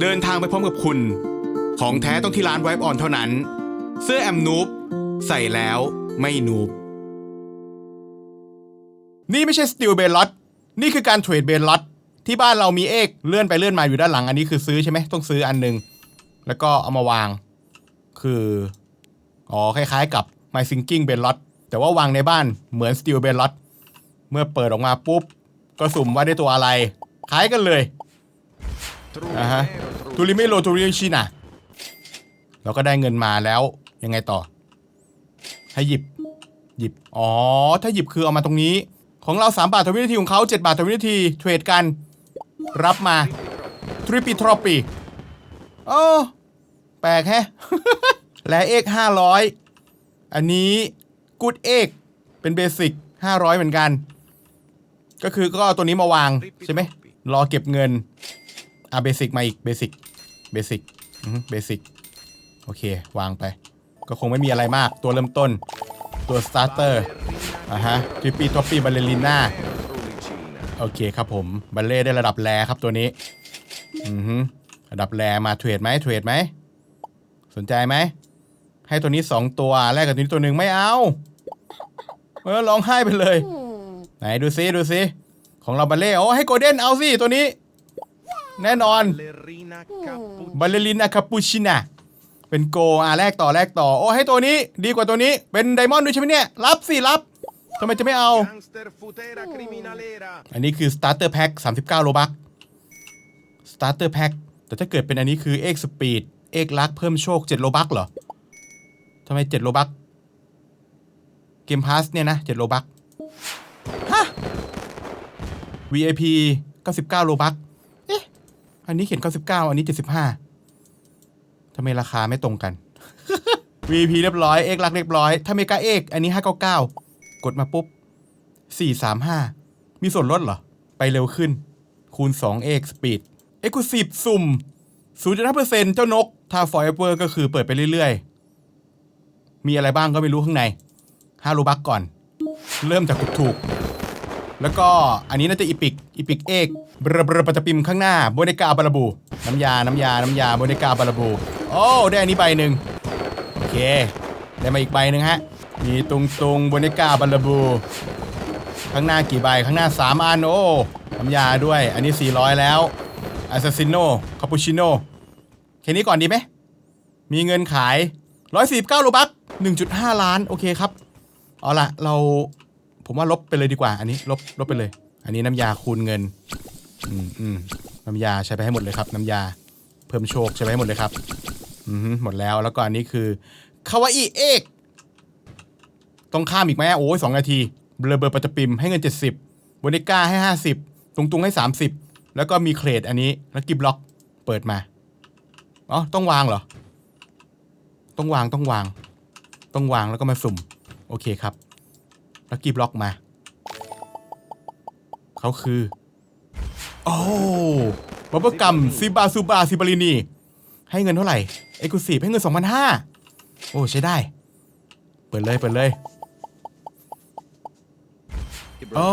เดินทางไปพร้อมกับคุณ ของแท้ต้องที่ร้านไวป์ออนเท่านั้น เสื้อแอมนูปใส่แล้วไม่นูบนี่ไม่ใช่สติลเบลล็อตนี่คือการเทรดเบลล็อตที่บ้านเรามีเอกเลื่อนไปเลื่อนมาอยู่ด้านหลัง อันนี้คือซื้อใช่ไหมต้องซื้ออันหนึ่งแล้วก็เอามาวาง คืออ๋อคล้ายๆ กับ My Thinking b e l l o t แต่ว่าวางในบ้านเหมือน Steel b e l l o t เมื่อเปิดออกมาปุ๊บ ก็สุ่มว่าได้ตัวอะไรคล้ายกันเลย อ่าฮะทูริเมโลทูริชินะเราก็ได้เงินมาแล้วยังไงต่อ ให้หยิบหยิบ อ๋อ ถ้าหยิบคือเอามาตรงนี้ ของเรา 3 บาทต่อวินาทีของเขา 7 บาทต่อวินาที เทรดกัน รับมาทริปิทรอปีโอ้แปลกแฮะ และเอกห้าร้อยอันนี้กูดเอกเป็นเบสิกห้าร้อยเหมือนกัน ก็คือก็เอาตัวนี้มาวางใช่ไหมรอเก็บเงิน อะเบสิกมาอีกเบสิกเบสิกเบสิกโอเค วางไป ก็คงไม่มีอะไรมากตัวเริ่มต้น ตัวสตาร์เตอร์อะฮะทริปปี้ทอปปี้บาเลริน่าโอเคครับผมบัลเล่ได้ระดับแรครับตัวนี้อือฮึระดับแรมาเทรดไหมเทรดไหมสนใจไหมให้ตัวนี้สองตัวแลกกับตัวนี้ตัวหนึ่งไม่เอาเออร้องไห้ไปเลย ไหนดูซิดูซิของเราบัลเล่โอ้ให้โกลเด้นเอาสิตัวนี้ แน่นอน Ballerina cappuccina. บัลเลรินาคาปูชิน่าเป็นโกอะแลกต่อแลกต่อ โอ้ให้ตัวนี้ดีกว่าตัวนี้เป็นไดมอนด์ด้วยใช่ไหมเนี่ย รับสิรับทำไมจะไม่เอา Gangster futera criminalera. อันนี้คือ starter pack 39 โลบัก starter pack แต่ถ้าเกิดเป็นอันนี้คือเอกสปีดเอกลักเพิ่มโชค 7 โลบักเหรอทำไม 7 โลบัก เกมพาสเนี่ยนะ 7 โลบัก ฮะ VIP 99 โลบักเอ๊ะ อันนี้เขียน 99 อันนี้ 75ทำไมราคาไม่ตรงกัน Vp เรียบร้อย เอกลักเรียบร้อยถ้าเมกาเอกอันนี้ 599 กดมาปุ๊บ 435 มีส่วนลดเหรอ ไปเร็วขึ้น คูณ 2x speed exclusive สุ่ม0.5%เจ้านก ถ้า forever ก็คือเปิดไปเรื่อยๆ มีอะไรบ้างก็ไม่รู้ข้างใน5รูบักก่อน เริ่มจากถูกๆ แล้วก็อันนี้น่าจะอีพิกอีพิกเอกบรบรปตะปิมข้างหน้าโบเนกาบาราบู น้ำยา น้ำยา น้ำยาโบเนกาบาราบู โอ้ได้อันนี้ใบหนึ่งโอเค ได้มาอีกใบหนึ่งฮะ มีตุงตุงโบเนกาบาราบู ข้างหน้ากี่ใบ ข้างหน้า 3 อัน โอ้น้ำยาด้วย อันนี้ 400 แล้วอาซาซิโนคาปูชิโนแค่นี้ก่อนดีไหม มีเงินขาย 149โลบัก1.5 ล้าน โอเคครับ เอาละเรา ผมว่าลบไปเลยดีกว่า อันนี้ลบลบไปเลย อันนี้น้ำยาคูณเงิน อืมอืมน้ำยาใช้ไปให้หมดเลยครับ น้ำยาเพิ่มโชคใช้ไปให้หมดเลยครับ อือฮึหมดแล้วแล้วก็อันนี้คือคาวาอิเอกต้องข้ามอีกไหมโอ้ยสองนาทีเบลเบอร์ปัตตปิมให้เงิน70โบนิก้าให้50ตุงตุงให้30แล้วก็มีเครดอันนี้แล้วกิบล็อกเปิดมาอ๋อต้องวางเหรอ ต้องวางต้องวาง ต้องวางแล้วก็มาสุ่ม โอเคครับ ล้วกิบล็อกมา เขาคือ โอ้บับเบิลกัมซิบาซูบาซิบารินี ให้เงินเท่าไหร่ เอ็กซ์คลูซีฟให้เงิน 2,500 โอ้ ใช้ได้ เปิดเลย เปิดเลย โอ้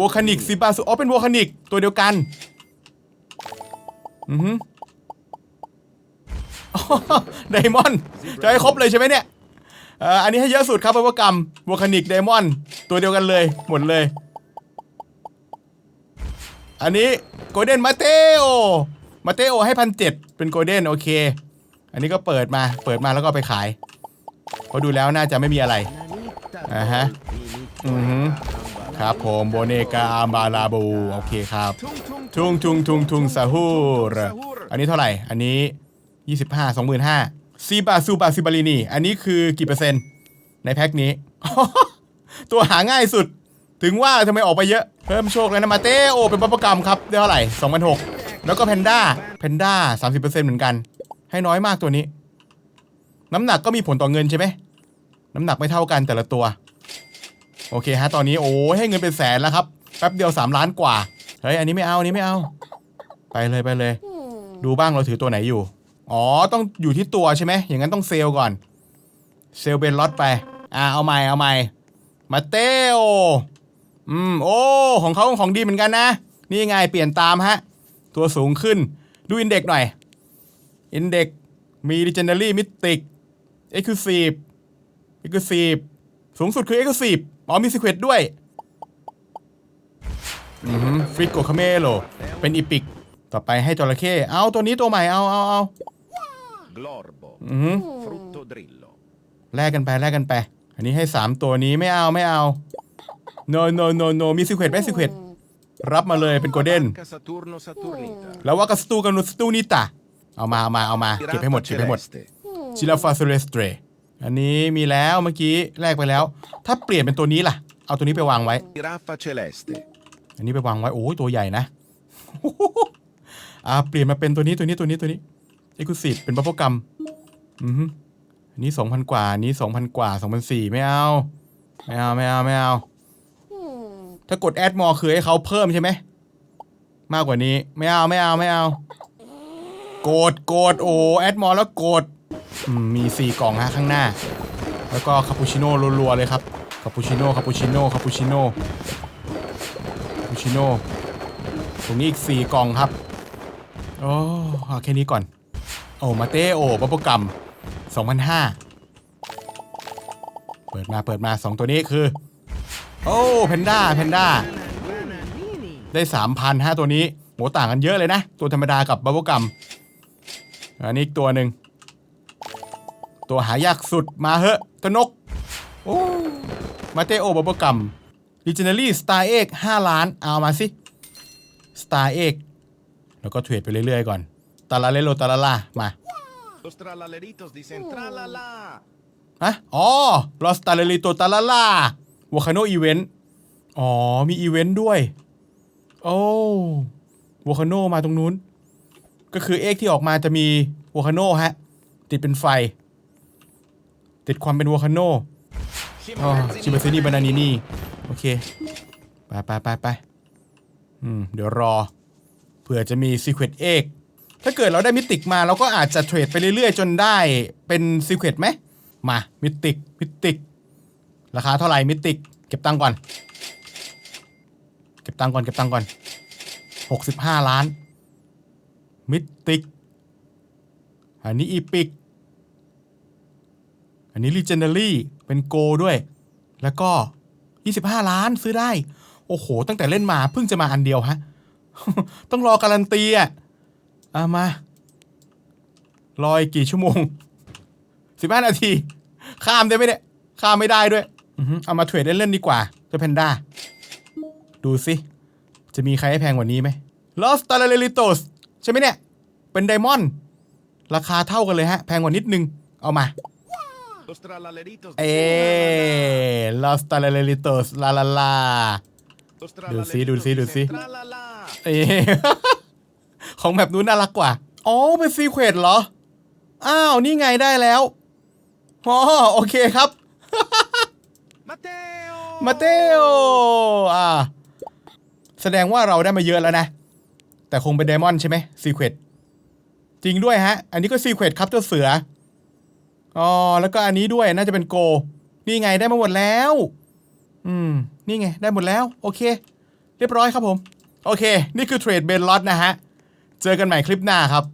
วอคานิกซิบาสุอ๋อเป็นวอคานิก ตัวเดียวกัน อือฮึไดมอนด์จะให้ครบเลยใช่ไหมเนี่ย เอ่ออันนี้ให้เยอะสุดครับเพราะว่ากรรมวอคานิกไดมอนด์ตัวเดียวกันเลยหมดเลย อันนี้โกลเด้นมาเตโอมาเตโอให้พันเจ็ดเป็นโกลเด้นโอเค อันนี้ก็เปิดมาเปิดมาแล้วก็ไปขายเพราะดูแล้วน่าจะไม่มีอะไร Nanita Ah, ah. Finito Mhm. e ครับผมโบเนกาอาบาลาบูโอเคครับ ทุงทุงทุงทุงซาฮูรซาฮูรอันนี้เท่าไหร่ อันนี้ 25 25 ซีบาซูบาซิบาลินี อันนี้คือกี่เปอร์เซ็นต์ ในแพ็คนี้ ตัวหาง่ายสุด ถึงว่าทำไมออกไปเยอะ เพิ่มโชคแล้วนะมาเต้โอเป็นบัปกรรมครับ ได้เท่าไหร่2,006 แล้วก็แพนด้าแพนด้าสามสิบเปอร์เซนต์เหมือนกัน ให้น้อยมากตัวนี้ น้ำหนักก็มีผลต่อเงินใช่ไหม น้ำหนักไม่เท่ากันแต่ละตัว โอเคฮะ ตอนนี้โอ้ให้เงินเป็นแสนแล้วครับ แป๊บเดียวสามล้านกว่า เฮ้ย อันนี้ไม่เอา อันนี้ไม่เอา ไปเลยไปเลย ดูบ้างเราถือตัวไหนอยู่ อ๋อ ต้องอยู่ที่ตัวใช่ไหม อย่างนั้นต้องเซลก่อน เซลเบนล็อตไป อ่า เอาใหม่ เอาใหม่ มาเตโออืม โอ้ ของเขาของดีเหมือนกันนะ นี่ไง เปลี่ยนตามฮะ ตัวสูงขึ้น ดูอินเด็กหน่อย อินเด็กมี Legendary Mythic Exclusive Exclusive สูงสุดคือ Exclusive อ๋อมี Secret ด้วย อืมฟริกโกคาเมโลเป็นอีพิก ต่อไปให้จระเข้เอาตัวนี้ตัวใหม่เอาเอาเอา Glorbo. อืม Frutto drillo. แลกกันไปแลกกันไป อันนี้ให้สามตัวนี้ไม่เอาไม่เอา no no no no มี Secret ไหม Secret รับมาเลยเป็นโกลเด้น Barca Saturno Saturnita. แล้วว่ากระสตูกับนุสตูนิตาเอามาเอามาเอามาเก็บให้หมดเก็บให้หมด Celeste. จิราฟาเซเลสเตรอันนี้มีแล้วเมื่อกี้แลกไปแล้ว ถ้าเปลี่ยนเป็นตัวนี้ล่ะ เอาตัวนี้ไปวางไว้ Giraffa celeste. อันนี้ไปวางไว้ โอ้ยตัวใหญ่นะ อ่าเปลี่ยนมาเป็นตัวนี้ตัวนี้ตัวนี้ตัวนี้เอ็กซ์คลูซีฟเป็นบัฟเฟกัมอืออันนี้สองพันกว่าอันนี้สองพันกว่าสองพันสี่ไม่เอาไม่เอาไม่เอาไม่เอาถ้ากดแอดมอคือให้เขาเพิ่มใช่ไหมมากกว่านี้ไม่เอาไม่เอาไม่เอาโกดโกดโอ้แอดมอแล้วโกดมีสี่กล่องฮะข้างหน้า แล้วก็คาปูชิโน่รัวๆเลยครับคาปูชิโน่คาปูชิโน่คาปูชิโน่คาปูชิโน่ตรงนี้อีกสี่กล่องครับ โอ้เอาแค่นี้ก่อน โอ้มาเตโอ้บับเบิลกัมสองพันห้าเปิดมาเปิดมาสองตัวนี้คือ โอ้แพนด้าแพนด้าได้สามพันห้าตัวนี้โหต่างกันเยอะเลยนะ ตัวธรรมดากับบับเบิลกัมอันนี้อีกตัวหนึ่ง ตัวหายากสุดมาเหอะตัวนก โอ้มาเตโอบับเบิลกัมดิจิเนอรี่สตาร์เอกห้าล้าน เอามาสิสตาร์เอก แล้วก็เทรดไปเรื่อยๆก่อนตาลาเลโลตาลาลามา Los tralaleritos dicen tralala. ฮะอ๋อลอสตาเลลิโตตาลาลาวอคาโนอีเวนต์อ๋อ มีอีเวนต์ด้วย โอ้วอคาโนมาตรงนู้น ก็คือเอกที่ออกมาจะมีวอคาโนฮะ ติดเป็นไฟ ติดความเป็นวอคาโนอ๋อชิบาซินี่บานานินี่ โอเค ไปไปไปไปอืม เดี๋ยวรอ เผื่อจะมี Secret เอกถ้าเกิดเราได้มิติกมาเราก็อาจจะเทรดไปเรื่อยๆ จนได้เป็น Secret ไหมมามิติกมิติกราคาเท่าไหร่มิติกเก็บตังค์ก่อน เก็บตังค์ก่อนเก็บตังค์ก่อนหกสิบห้าล้าน มิติกอันนี้อีพิกอันนี้ลีเจนเดอรี่เป็นโกด้วย แล้วก็ 25 ล้านซื้อได้ โอ้โห ตั้งแต่เล่นมาเพิ่งจะมาอันเดียวฮะ ต้องรอการันตีอะเอามา รออีกกี่ชั่วโมง15นาที ข้ามได้ไหมเนี่ย ข้ามไม่ได้ด้วยอือฮึเอามาเทรดเล่นๆดีกว่าเจ้าแพนด้า ดูสิ จะมีใครให้แพงกว่านี้ไหม Los t a l a l i t o s ใช่ไหมเนี่ย เป็นไดมอนด์ราคาเท่ากันเลยฮะ แพงกว่านิดนึง เอามา Los tralaleritos เอ dicen tralala. Los t a l a l i t o s ลาลาลา Los Dulce, tralaleritos dulce, dulce. dicen tralala. เอ ของแบบนู้นน่ารักกว่า อ๋อ เป็นซีเควตเหรอ อ้าว นี่ไงได้แล้ว อ๋อ โอเคครับ Matteo. มาเตโอ อ่า แสดงว่าเราได้มาเยอะแล้วนะ แต่คงเป็นไดมอนด์ใช่ไหมซีเควตจริงด้วยฮะ อันนี้ก็ซีเควตครับเจ้าเสือ อ๋อ แล้วก็อันนี้ด้วยน่าจะเป็นโก นี่ไงได้มาหมดแล้ว อืม นี่ไง ได้หมดแล้ว โอเค เรียบร้อยครับผม โอเค นี่คือเทรดเบนล็อตนะฮะ เจอกันใหม่คลิปหน้าครับ